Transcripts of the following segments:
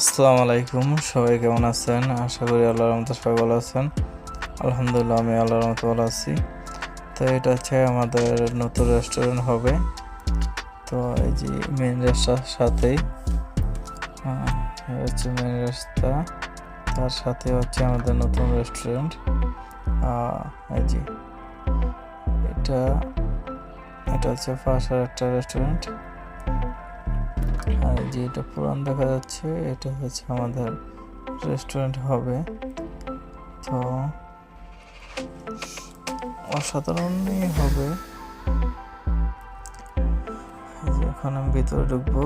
আসসালামু আলাইকুম, সবাই কেমন আছেন? আশা করি আল্লাহর রহমতে সবাই ভালো আছেন। আলহামদুলিল্লাহ, আমি আল্লাহর রহমতে ভালো আছি। তো এটা হচ্ছে আমাদের নতুন রেস্টুরেন্ট হবে। তো এই যে মেন রাস্তার সাথেই হচ্ছে মেন রাস্তা তার সাথে হচ্ছে আমাদের নতুন রেস্টুরেন্ট এই যে এটা এটা হচ্ছে পাশের একটা রেস্টুরেন্ট এটা পুরান দেখা যাচ্ছে, এটা হচ্ছে আমাদের রেস্টুরেন্ট হবে। তো অসাধারণই হবে। এখন আমি ভিতরে ঢুকবো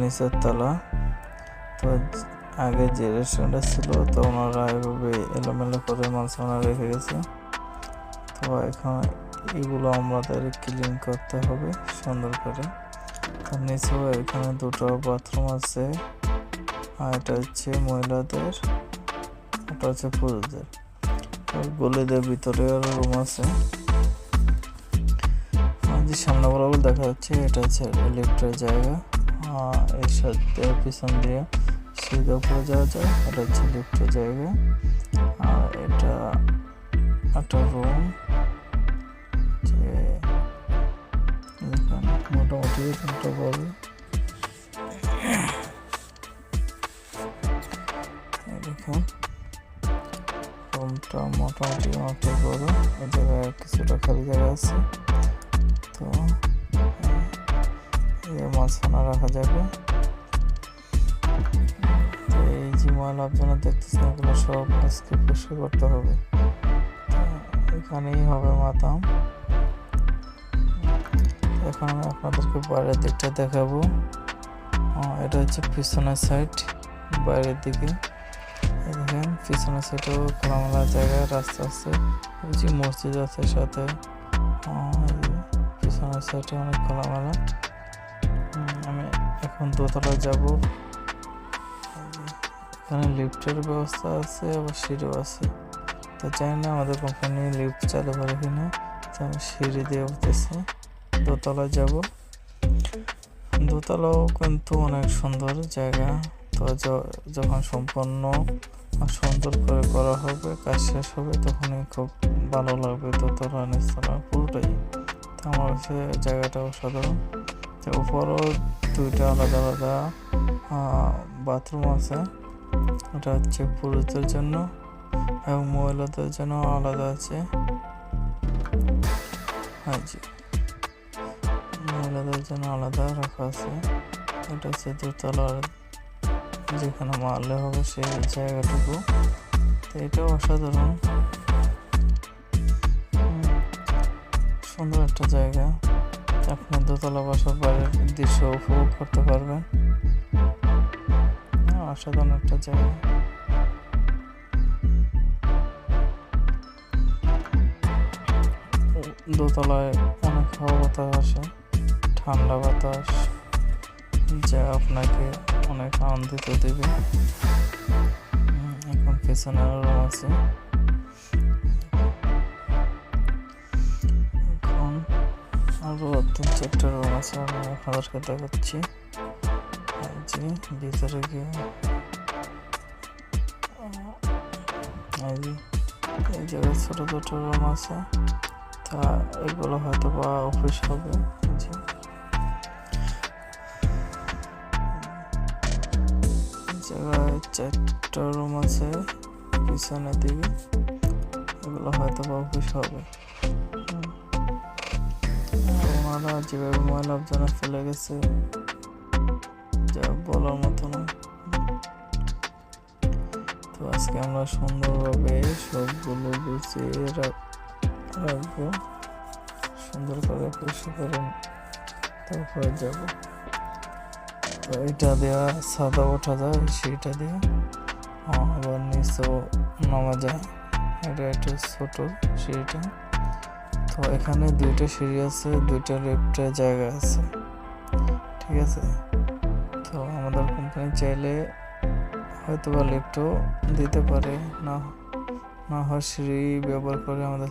নিচের তলা। তো আগে যে রেস্টুরেন্টটা ছিল, তো ওনারা এভাবে এলোমেলো করে মালসানা রেখে গেছে। তো এখন এগুলো আমাদের ক্লিন করতে হবে সুন্দর করে। নিচেও এখানে দুটো বাথরুম আছে। আর এটা হচ্ছে মহিলাদের, এটা হচ্ছে পুরুষদের। গলিদের ভিতরে আরও রুম আছে। যে সামনে বরাবর দেখা যাচ্ছে, এটা হচ্ছে লিফটের জায়গা। এর সাথে পিছন দিয়ে সিঁড়িতে উপরে যাওয়া যায়, এটা হচ্ছে লিফটের জায়গা। আর এটা একটা রুম বড় এই দেখুন রুমটা মোটামুটি বড়। জায়গায় কিছুটা খালি জায়গা আছে। তো, এই মাছখানা রাখা যাবে। এই যে ময়লা আবর্জনা দেখতেছেন, এগুলো সব আজকে পরিষ্কার করতে হবে। এখানেই হবে মাতাম। এখন আমি আপনাদেরকে বাইরের দিকটা দেখাবো। এটা হচ্ছে পিছনের সাইড বাইরের দিকে। দেখেন, পিছনের সাইডেও খোলামেলা জায়গা রাস্তা আছে। যে মসজিদ আছে সাথে। পিছনের সাইডে অনেক খোলামেলা। আমি এখন দোতলা যাব। এখানে লিফটের ব্যবস্থা আছে, আবার সিঁড়িও আছে। তো জানি না আমাদের কোম্পানি লিফট চালু করে কিনা, তো আমি সিঁড়ি দিয়ে উঠতেছি। দোতলায় যাব। দোতলাও কিন্তু অনেক সুন্দর জায়গা। তো যখন সম্পন্ন সুন্দর করে করা হবে, কাজ শেষ হবে, তখনই খুব ভালো লাগবে দোতলা নিচতলা পুরোটাই। তো আমার কাছে জায়গাটা অসাধারণ। তো উপরও দুইটা আলাদা আলাদা বাথরুম আছে। ওটা হচ্ছে পুরুষদের জন্য এবং মহিলাদের জন্য আলাদা আছে। হ্যাঁ জি। মহিলাদের জন্য আলাদা রাখা আছে। এটা হচ্ছে দোতলার যেখানে মারলে হবে সেই জায়গাটুকু। তো এটাও অসাধারণ। সুন্দর একটা জায়গা। আপনি দোতলা বাসার বাইরের দৃশ্য উপভোগ করতে পারবেন। হ্যাঁ, অসাধারণ একটা জায়গা। দোতলায় অনেক হাওয়া আসে। ঠান্ডা বাতাস যা আপনাকে অনেক আনন্দিত দেবে। এখন পেছনে রুম আছে। এখন আরও তিন চারটা রুম আছে, আমি আপনাদেরকে দেখাচ্ছি। যে ভিতরে গিয়ে এই জায়গায় ছোটো ছোটো রুম আছে। তা এগুলো হয়তো বা অফিস হবে। জায়গায় চারটা রুম আছে পিছনের দিকে এগুলো হয়তো বা অফিস হবে। ওনারা যেভাবে ময়লা আবর্জনা ফেলে গেছে, যা বলার মতো না। তো আজকে আমরা সুন্দরভাবে সবগুলো গুছিয়ে রাখ- রাখব। সুন্দর করে পরিষ্কার করে তারপরে যাব। এটা দেওয়া সাদা ওঠা যায়, সেটা দিয়ে। আবার নিচেও নামা যায়। এটা একটু ছোট সিঁড়িটা তো এখানে দুইটা সিঁড়ি আছে, দুইটা লিফটের জায়গা আছে। ঠিক আছে? তো আমাদের কোম্পানি চাইলে হয়তো বা লিফটও দিতে পারে। না না হয় সিঁড়ি ব্যবহার করে আমাদের